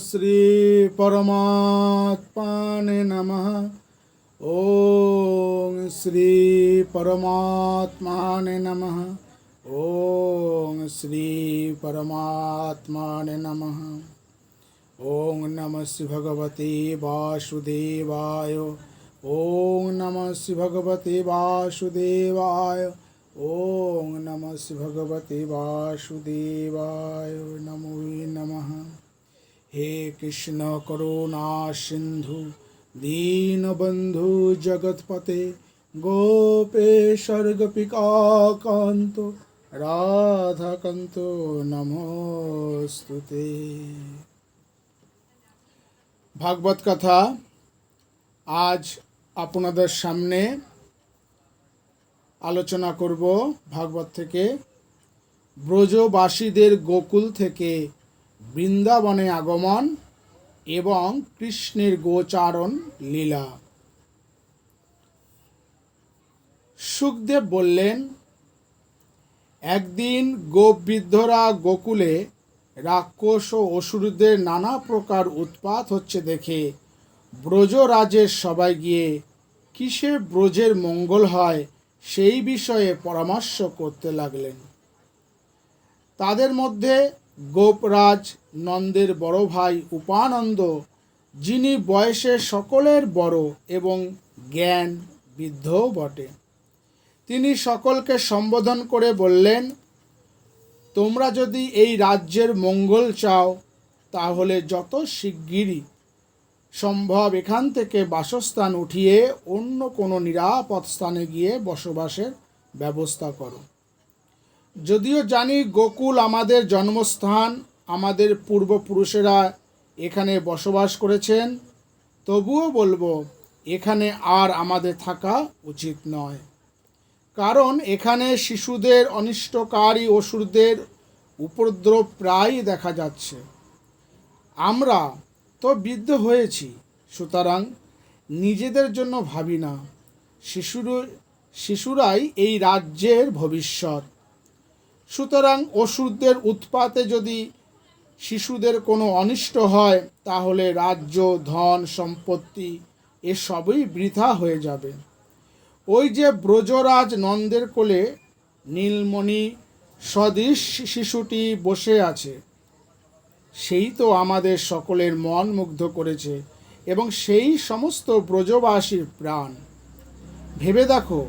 শ্রী পরমাত্মানে নমঃ ওং শ্রী পরমাত্মানে নমঃ ওং শ্রী পরমাত্মানে নমঃ ওং নমঃ শ্রী ভগবতে বাসুদেবায় ওং নমঃ শ্রী ভগবতে বাসুদেবায় ওং হে কৃষ্ণ করুণা সিন্ধু, দীনবন্ধু জগৎপতে গোপেশ্বর গোপিকাকান্ত রাধাকান্ত নমস্তুতে। ভাগবত কথা আজ আপনাদের সামনে আলোচনা করব ভাগবত থেকে। ব্রজবাসীদের গোকুল থেকে বৃন্দাবনে আগমন এবং কৃষ্ণের গোচারণ লীলা। সুখদেব বললেন, একদিন গোবৃদ্ধরা গোকুলে রাক্ষস ও অসুরদের নানা প্রকার উৎপাত হচ্ছে দেখে ব্রজরাজের সবাই গিয়ে কিসে ব্রজের মঙ্গল হয় সেই বিষয়ে পরামর্শ করতে লাগলেন। তাদের মধ্যে গোপরাজ নন্দের বড় ভাই উপানন্দ, যিনি বয়সে সকলের বড় এবং জ্ঞান বৃদ্ধও বটে। তিনি সকলকে সম্বোধন করে বললেন, তোমরা যদি এই রাজ্যের মঙ্গল চাও, তাহলে যত শিগগিরই সম্ভব এখান থেকে বাসস্থান উঠিয়ে অন্য কোনো নিরাপদ স্থানে গিয়ে বসবাসের ব্যবস্থা করো। যদিও জানি গোকুল আমাদের জন্মস্থান, আমাদের পূর্বপুরুষেরা এখানে বসবাস করেছেন, তবুও বলব এখানে আর আমাদের থাকা উচিত নয়। কারণ এখানে শিশুদের, অনিষ্টকারী অসুরদের উপদ্রব প্রায়ই দেখা যাচ্ছে। আমরা তো বৃদ্ধ হয়েছি, সুতরাং নিজেদের জন্য ভাবি না। শিশুর, শিশুরাই এই রাজ্যের ভবিষ্যৎ। সুতরাং অসুরদের উৎপাতে যদি শিশুদের কোনো অনিষ্ট হয়, তাহলে রাজ্য, ধন, সম্পত্তি এসবই বৃথা হয়ে যাবে। ওই যে ব্রজরাজ নন্দের কোলে নীলমণি সদৃশ শিশুটি বসে আছে, সেই তো আমাদের সকলের মন মুগ্ধ করেছে এবং সেই সমস্ত ব্রজবাসীর প্রাণ। ভেবে দেখো,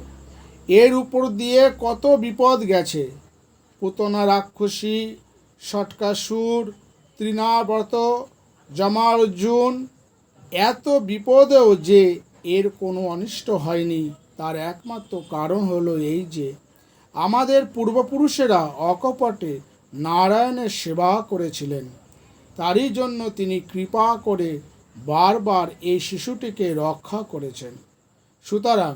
এর উপর দিয়ে কত বিপদ গেছে। পুতনা রাক্ষসী সটকাসুর তৃণাব্রত জমার্জুন এত বিপদেও যে এর কোনো অনিষ্ট হয়নি, তার একমাত্র কারণ হলো এই যে, আমাদের পূর্বপুরুষেরা অকপটে নারায়ণের সেবা করেছিলেন। তারই জন্য তিনি কৃপা করে বারবার এই শিশুটিকে রক্ষা করেছেন। সুতরাং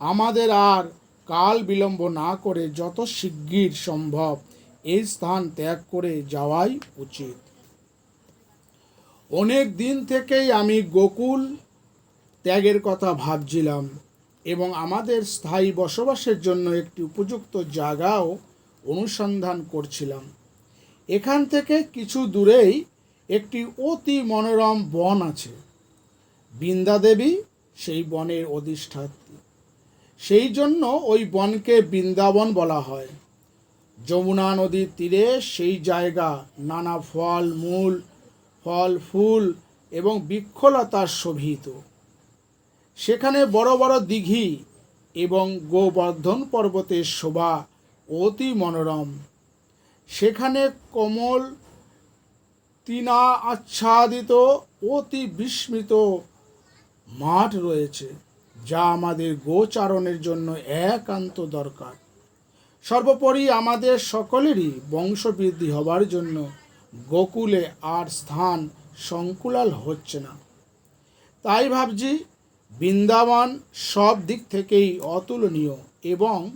আমাদের আর কাল বিলম্ব না করে যত শিগগির সম্ভব এই স্থান ত্যাগ করে যাওয়াই উচিত। অনেক দিন থেকেই আমি গোকুল ত্যাগের কথা ভাবছিলাম এবং আমাদের স্থায়ী বসবাসের জন্য একটি উপযুক্ত জায়গাও অনুসন্ধান করছিলাম। এখান থেকে কিছু দূরেই একটি অতি মনোরম বন আছে। বৃন্দা দেবী সেই বনের অধিষ্ঠাত্রী সেই জন্য ওই বনকে বৃন্দাবন বলা হয়। যমুনা নদীর তীরে সেই জায়গা নানা ফল, মূল, ফল, ফুল এবং বৃক্ষলতার শোভিত। সেখানে বড় বড় দিঘি এবং গোবর্ধন পর্বতের শোভা অতি মনোরম। সেখানে কোমল তিনা আচ্ছাদিত, অতি বিস্মিত মাঠ রয়েছে। যা আমাদের গোচারণের জন্য একান্ত দরকার। সর্বোপরি আমাদের সকলেরই বংশবৃদ্ধি হবার জন্য গোকুলে আর স্থান সংকুলাল হচ্ছে না। তাই ভাবছি বৃন্দাবন সব দিক থেকেই অতুলনীয় এবং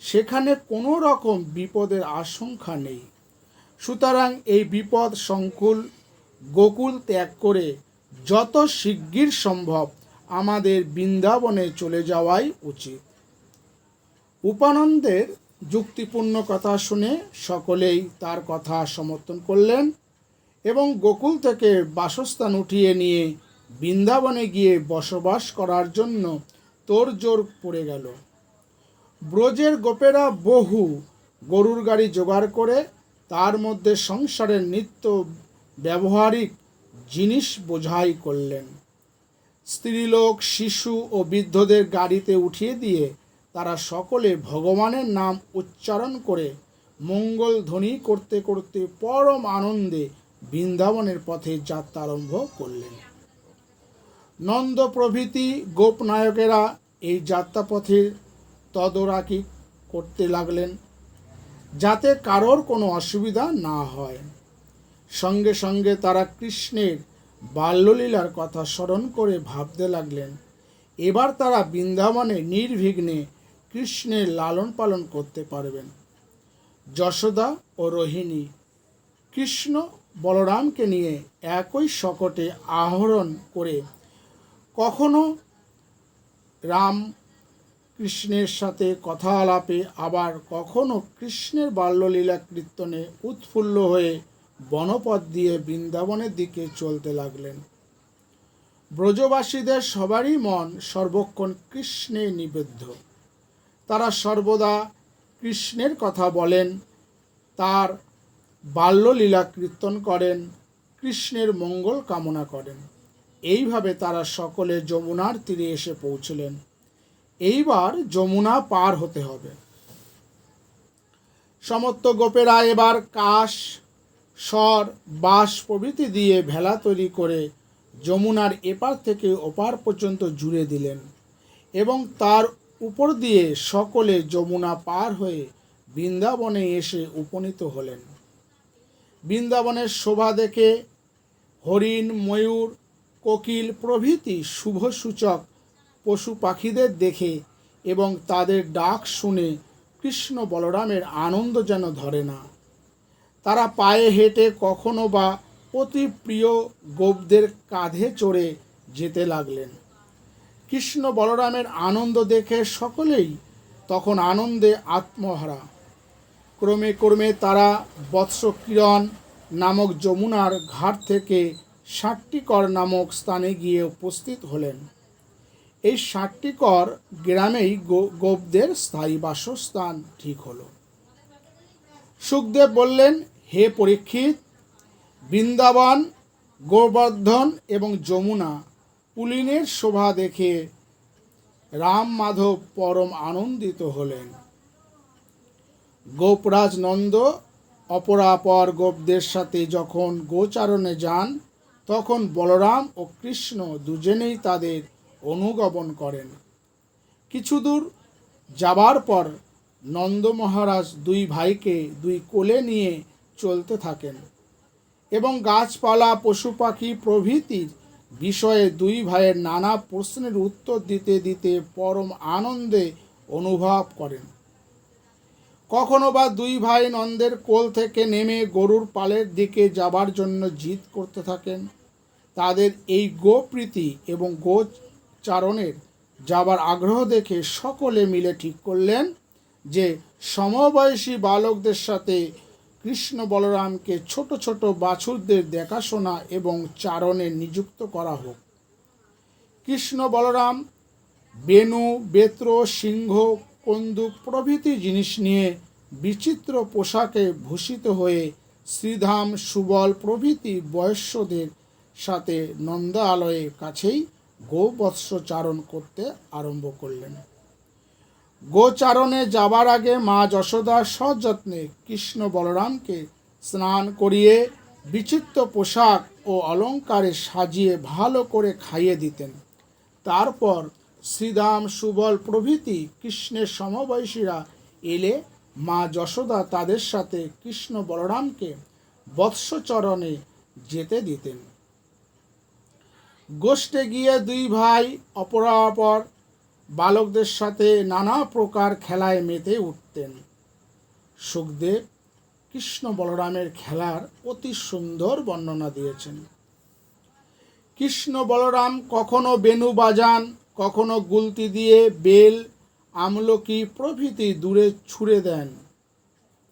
সেখানে কোনো রকম বিপদের আশঙ্কা নেই। সুতরাং এই বিপদ সংকুল গোকুল ত্যাগ করে যত শিগগির সম্ভব আমাদের বৃন্দাবনে চলে যাওয়াই উচিত। উপানন্দের যুক্তিপূর্ণ কথা শুনে সকলেই তার কথা সমর্থন করলেন এবং গোকুল থেকে বাসস্থান উঠিয়ে নিয়ে বৃন্দাবনে গিয়ে বসবাস করার জন্য তোড়জোড় পড়ে গেল। ব্রজের গোপেরা বহু গরুর গাড়ি জোগাড় করে তার মধ্যে সংসারের নিত্য ব্যবহারিক জিনিস বোঝাই করলেন। স্ত্রীলোক, শিশু ও বৃদ্ধদের গাড়িতে উঠিয়ে দিয়ে তারা সকলে ভগবানের নাম উচ্চারণ করে মঙ্গল ধ্বনি করতে করতে পরম আনন্দে বৃন্দাবনের পথে যাত্রা আরম্ভ করলেন। নন্দ প্রভৃতি গোপনায়কেরা এই যাত্রাপথের তদারকি করতে লাগলেন যাতে কারোর কোনো অসুবিধা না হয়। সঙ্গে সঙ্গে তারা কৃষ্ণের বাল্যলীলার কথা স্মরণ করে ভাবতে লাগলেন। এবার তারা বৃন্দাবনে নির্বিঘ্নে কৃষ্ণের লালন পালন করতে পারবেন। যশোদা ও রোহিণী, কৃষ্ণ বলরামকে নিয়ে একই শকটে আহরণ করে কখনো রাম কৃষ্ণের সাথে কথা আলাপে আবার কখনো কৃষ্ণের বাল্যলীলা কীর্তনে উৎফুল্ল হয়ে বনপথ দিয়ে বৃন্দাবনের দিকে চলতে লাগলেন। ব্রজবাসীদের সবারই মন সর্বক্ষণ কৃষ্ণে নিবেদ্ধ তারা সর্বদা কৃষ্ণের কথা বলেন, তার বাল্যলীলা কীর্তন করেন, কৃষ্ণের মঙ্গল কামনা করেন। এইভাবে তারা সকলে যমুনার তীরে এসে পৌঁছলেন। এইবার যমুনা পার হতে হবে। সমস্ত গোপেরা এবার কাশ স্বর বাঁশ প্রভৃতি দিয়ে ভেলা তৈরি করে যমুনার এপার থেকে ওপার পর্যন্ত জুড়ে দিলেন এবং তার উপর দিয়ে সকলে যমুনা পার হয়ে বৃন্দাবনে এসে উপনীত হলেন। বৃন্দাবনের শোভা দেখে হরিণ, ময়ূর, কোকিল প্রভৃতি শুভ সূচক পশু পাখিদের দেখে এবং তাদের ডাক শুনে কৃষ্ণ বলরামের আনন্দ যেন ধরে না। তারা পায়ে হেঁটে কখনো বা অতি প্রিয় গোপদের কাঁধে চড়ে যেতে লাগলেন। কৃষ্ণ বলরামের আনন্দ দেখে সকলেই তখন আনন্দে আত্মহারা। ক্রমে ক্রমে তারা বৎসকিরণ নামক যমুনার ঘাট থেকে ষাট্টিকর নামক স্থানে গিয়ে উপস্থিত হলেন। এই ষাট্টিকর গ্রামেই গোপদের স্থায়ী বাসস্থান ঠিক হলো। সুখদেব বললেন হে পরীক্ষিত, বৃন্দাবন, গোবর্ধন এবং যমুনা পুলিনের শোভা দেখে রাম মাধব পরম আনন্দিত হলেন। গোপরাজ নন্দ, অপরাপর গোপদের সাথে যখন গোচারণে যান, তখন বলরাম ও কৃষ্ণ দুজনেই তাদের অনুগমন করেন। কিছু দূর যাবার পর নন্দ মহারাজ দুই ভাইকে দুই কোলে নিয়ে চলতে থাকেন। এবং গাছপালা, পশু পাখি প্রভৃতির বিষয়ে দুই ভাইয়ের নানা প্রশ্নের উত্তর দিতে দিতে পরম আনন্দে অনুভব করেন। কখনো বা দুই ভাই নন্দের কোল থেকে নেমে গরুর পালের দিকে যাবার জন্য জিদ করতে থাকেন। তাদের এই গোপ্রীতি এবং গোচারণের যাবার আগ্রহ দেখে সকলে মিলে ঠিক করলেন যে সমবয়সী বালকদের সাথে কৃষ্ণ বলরামকে ছোট ছোট বাছুরদের দেখাশোনা এবং চারণে নিযুক্ত করা হোক। কৃষ্ণ বলরাম, বেনু, বেত্র, সিংহ, কন্দুক প্রভৃতি জিনিস নিয়ে বিচিত্র পোশাকে ভূষিত হয়ে শ্রীধাম সুবল প্রভৃতি বয়স্যদের সাথে নন্দালয়ের কাছেই গোবৎস চারণ করতে আরম্ভ করলেন। গোচারণে যাবার আগে মা যশোদা সযত্নে কৃষ্ণ বলরামকে স্নান করিয়ে বিচিত্র পোশাক ও অলঙ্কারে সাজিয়ে ভালো করে খাইয়ে দিতেন। তারপর শ্রীদাম সুবল প্রভৃতি কৃষ্ণের সমবয়সীরা এলে মা যশোদা তাদের সাথে কৃষ্ণ বলরামকে বৎসচরণে যেতে দিতেন। গোষ্ঠে গিয়ে দুই ভাই অপরাপর বালকদের সাথে নানা প্রকার খেলায় মেতে উঠতেন। সুখদেব কৃষ্ণ বলরামের খেলার অতি সুন্দর বর্ণনা দিয়েছেন। কৃষ্ণ বলরাম কখনো বেনু বাজান, কখনো গুলতি দিয়ে বেল, আমলকি প্রভৃতি দূরে ছুঁড়ে দেন।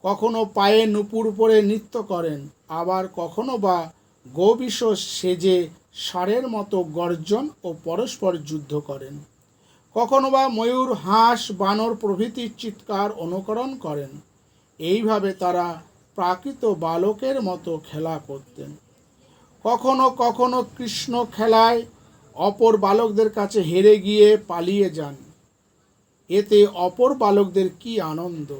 কখনো পায়ে নুপুর পরে নৃত্য করেন, আবার কখনো বা গোবিষ সেজে ষাঁড়ের মতো গর্জন ও পরস্পর যুদ্ধ করেন। কখনো বা ময়ূর, হাঁস, বানর প্রভৃতির চিৎকার অনুকরণ করেন। এইভাবে তারা প্রাকৃত বালকের মতো খেলা করতেন। কখনো কখনো কৃষ্ণ খেলায় অপর বালকদের কাছে হেরে গিয়ে পালিয়ে যান। এতে অপর বালকদের কি আনন্দ?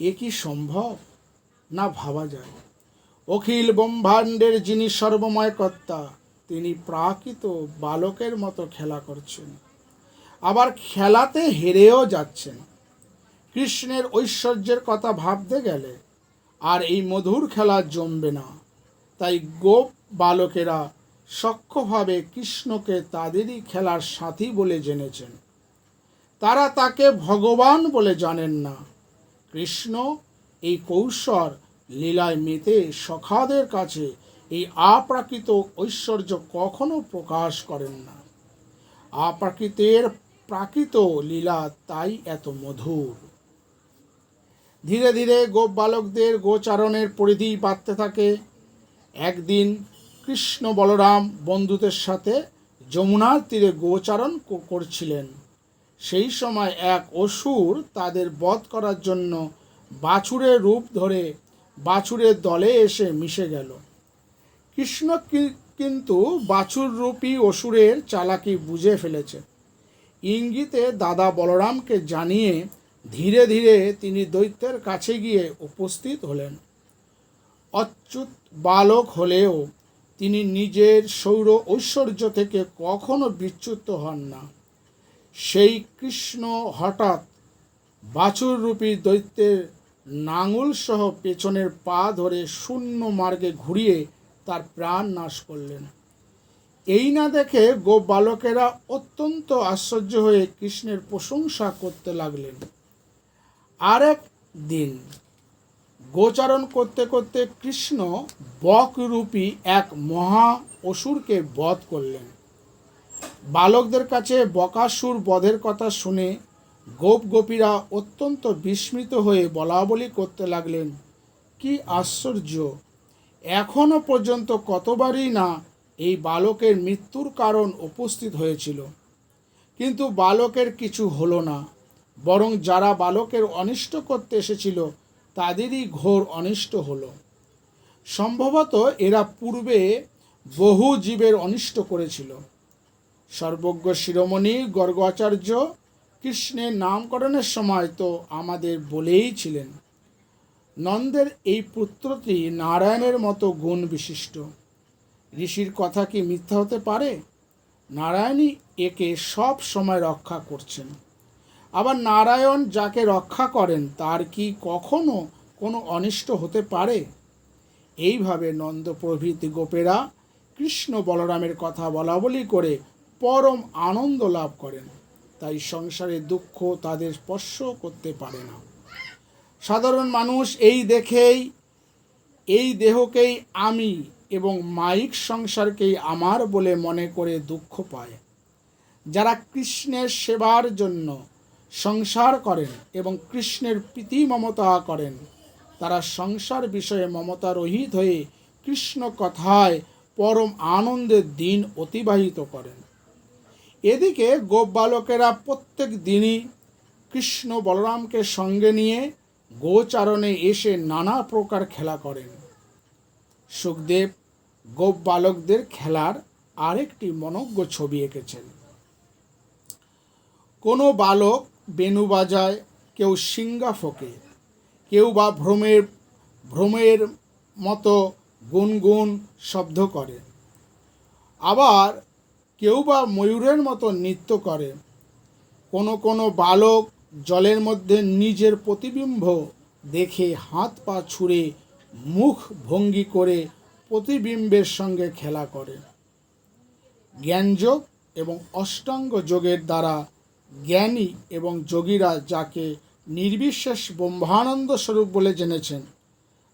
এ কি সম্ভব? না ভাবা যায়। অখিল ব্রহ্মাণ্ডের যিনি সর্বময় কর্তা তিনি প্রাকৃত বালকের মতো খেলা করছেন। আবার খেলাতে হেরেও যাচ্ছেন। কৃষ্ণের ঐশ্বর্যের কথা ভাবতে গেলে আর এই মধুর খেলা জমবে না। তাই গোপ বালকেরা সক্ষভাবে কৃষ্ণকে তাদেরই খেলার সাথী বলে জেনেছেন। তারা তাকে ভগবান বলে জানেন না। কৃষ্ণ এই কৌশল লীলায় মেতে সখাদের কাছে এই আপ্রাকৃত ঐশ্বর্য কখনো প্রকাশ করেন না। আপ্রাকৃতের প্রাকৃত লীলা তাই এত মধুর। ধীরে ধীরে গোপ বালকদের গোচারণের পরিধি বাড়তে থাকে। একদিন কৃষ্ণ বলরাম বন্ধুদের সাথে যমুনার তীরে গোচারণ করছিলেন। সেই সময় এক অসুর তাদের বধ করার জন্য বাছুরের রূপ ধরে বাছুরের দলে এসে মিশে গেল। কৃষ্ণ কিন্তু বাছুর রূপী অসুরের চালাকি বুঝে ফেলেছে। ইঙ্গিতে দাদা বলরামকে জানিয়ে ধীরে ধীরে তিনি দৈত্যের কাছে গিয়ে উপস্থিত হলেন। অচ্যুত বালক হলেও তিনি নিজের সৌর ঐশ্বর্য থেকে কখনো বিচ্যুত হন না। সেই কৃষ্ণ হঠাৎ বাছুর রূপী দৈত্যের নাঙুল সহ পেছনের পা ধরে শূন্য মার্গে ঘুরিয়ে তার প্রাণ নাশ করলেন। এই না দেখে গোপ বালকেরা অত্যন্ত আশ্চর্য হয়ে কৃষ্ণের প্রশংসা করতে লাগলেন। আরেক দিন গোচারণ করতে করতে কৃষ্ণ বকরূপী এক মহা অসুরকে বধ করলেন। বালকদের কাছে বকাসুর বধের কথা শুনে গোপ গোপীরা অত্যন্ত বিস্মিত হয়ে বলা বলি করতে লাগলেন, কি আশ্চর্য! এখনও পর্যন্ত কতবারই না এই বালকের মৃত্যুর কারণ উপস্থিত হয়েছিল। কিন্তু বালকের কিছু হলো না, বরং যারা বালকের অনিষ্ট করতে এসেছিল, তাদেরই ঘোর অনিষ্ট হলো। সম্ভবত এরা পূর্বে বহু জীবের অনিষ্ট করেছিল। সর্বজ্ঞ শিরোমণি গর্গাচার্য কৃষ্ণের নামকরণের সময় তো আমাদের বলেই ছিলেন নন্দের এই পুত্রটি নারায়ণের মতো গুণ বিশিষ্ট। ঋষির কথা কি মিথ্যা হতে পারে? নারায়ণই একে সব সময় রক্ষা করছেন। আবার নারায়ণ যাকে রক্ষা করেন, তার কি কখনো কোনো অনিষ্ট হতে পারে? এইভাবে নন্দ প্রভৃতি গোপেরা কৃষ্ণ বলরামের কথা বলা বলি করে পরম আনন্দ লাভ করেন। তাই সংসারে দুঃখ তাদের স্পর্শ করতে পারে না। সাধারণ মানুষ এই দেখেই, এই দেহকেই আমি এবং মাইক সংসারকেই আমার বলে মনে করে দুঃখ পায়। যারা কৃষ্ণের সেবার জন্য সংসার করেন এবং কৃষ্ণের প্রীতি মমতা করেন, তারা সংসার বিষয়ে মমতা রহিত হয়ে কৃষ্ণ কথায় পরম আনন্দের দিন অতিবাহিত করেন। এদিকে গোপ বালকেরা প্রত্যেক দিনই কৃষ্ণ বলরামকে সঙ্গে নিয়ে গোচারণে এসে নানা প্রকার খেলা করেন। সুখদেব গোপ বালকদের খেলার আরেকটি মনজ্ঞ ছবি এঁকেছেন। কোনো বালক বেনু বাজায়, কেউ সিঙ্গা ফোকে, কেউ বা ভ্রমের ভ্রমের মতো গুনগুন শব্দ করে। আবার কেউ বা ময়ূরের মতো নৃত্য করে। কোনো কোনো বালক জলের মধ্যে নিজের প্রতিবিম্ব দেখে হাত পা ছুঁড়ে মুখ ভঙ্গি করে প্রতিবিম্বের সঙ্গে খেলা করে। জ্ঞানযোগ এবং অষ্টাঙ্গ যোগের দ্বারা জ্ঞানী এবং যোগীরা যাকে নির্বিশেষ ব্রহ্মানন্দ স্বরূপ বলে জেনেছেন,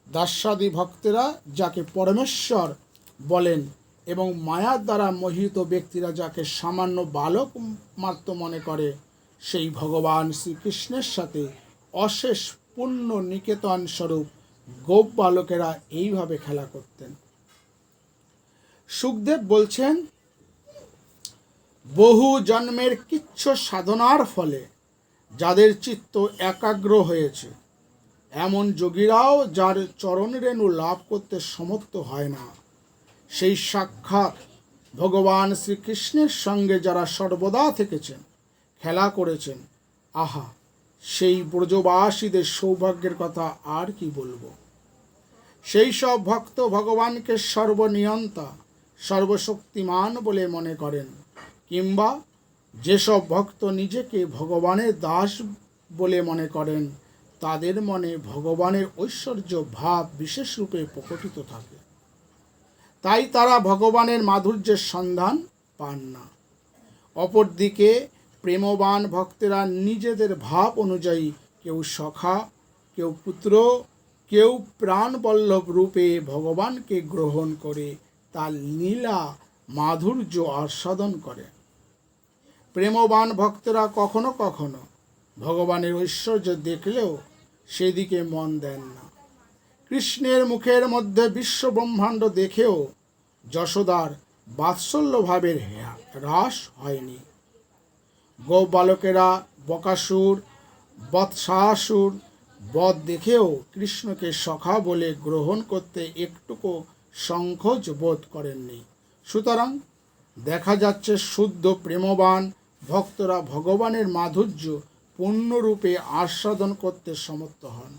দাস্যাদি ভক্তেরা যাকে পরমেশ্বর বলেন এবং মায়ার দ্বারা মোহিত ব্যক্তিরা যাকে সামান্য বালক মাত্র মনে করে সেই ভগবান শ্রীকৃষ্ণের সাথে অশেষ পুণ্য নিকেতন স্বরূপ গোপ বালকেরা এইভাবে খেলা করতেন। সুখদেব বলছেন, বহু জন্মের কিচ্ছ সাধনার ফলে যাদের চিত্ত একাগ্র হয়েছে, এমন যোগীরাও যার চরণ রেণু লাভ করতে সমর্থ হয় না। সেই সাক্ষাৎ ভগবান শ্রীকৃষ্ণের সঙ্গে যারা সর্বদা থেকেছেন খেলা করেছেন। আহা, সেই ব্রজবাসীদের সৌভাগ্যের কথা আর কি বলব? সেই সব ভক্ত ভগবানকে সর্বনিয়ন্তা, সর্বশক্তিমান বলে মনে করেন, কিংবা যেসব ভক্ত নিজেকে ভগবানের দাস বলে মনে করেন, তাদের মনে ভগবানের ঐশ্বর্য ভাব বিশেষ রূপে প্রকটিত থাকে। তাই তারা ভগবানের মাধুর্যের সন্ধান পান না। অপরদিকে প্রেমবান ভক্তেরা নিজেদের ভাব অনুযায়ী কেউ সখা, কেউ পুত্র, কেউ প্রাণবল্লভ রূপে ভগবানকে গ্রহণ করে তার লীলা, মাধুর্য আস্বাদন করে। প্রেমবান ভক্তরা কখনো কখনো ভগবানের ঐশ্বর্য দেখলেও সেদিকে মন দেন না। কৃষ্ণের মুখের মধ্যে বিশ্ব ব্রহ্মাণ্ড দেখেও যশোদার বাৎসল্য ভাবের হ্যা- হ্রাস হয়নি। গো বালকেরা বকাসুর, বৎসাসুর, বধ দেখেও কৃষ্ণকে সখা বলে গ্রহণ করতে একটুকু সংকোচ বোধ করেননি। সুতরাং দেখা যাচ্ছে শুদ্ধ প্রেমবান, ভক্তরা ভগবানের মাধুর্য পূর্ণরূপে আস্বাদন করতে সমর্থ হন।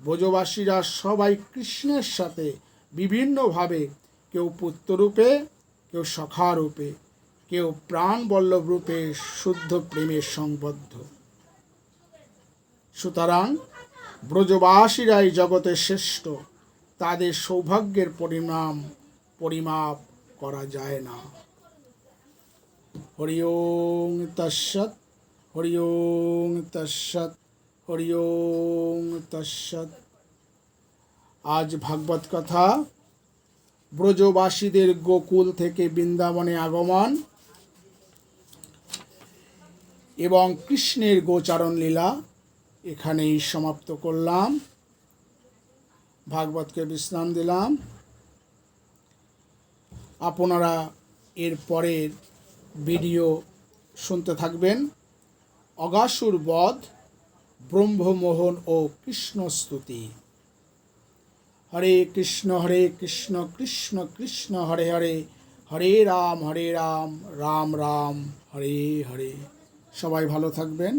ব্রজবাসীরা সবাই কৃষ্ণের সাথে বিভিন্নভাবে কেউ পুত্ররূপে, কেউ সখারূপে। কেউ প্রাণবল্লভ রূপে শুদ্ধ প্রেমের সংবদ্ধ। সুতরাং ব্রজবাসীরাই জগতের শ্রেষ্ঠ, তাদের সৌভাগ্যের পরিণাম পরিমাপ করা যায় না। হরি ওং তৎসৎ হরি ওং তৎসৎ হরি ওং তৎসৎ। আজ ভাগবত কথা ব্রজবাসীদের গোকুল থেকে বৃন্দাবনে আগমন। এবং কৃষ্ণের গোচারণ লীলা এখানেই সমাপ্ত করলাম। ভাগবতকে বিশ্রাম দিলাম। আপনারা এর পরের ভিডিও শুনতে থাকবেন। অগাসুর বধ, ব্রহ্মমোহন ও কৃষ্ণস্তুতি হরে কৃষ্ণ হরে কৃষ্ণ কৃষ্ণ কৃষ্ণ, হরে হরে হরে রাম হরে রাম রাম রাম, হরে হরে। সবাই ভালো থাকবেন।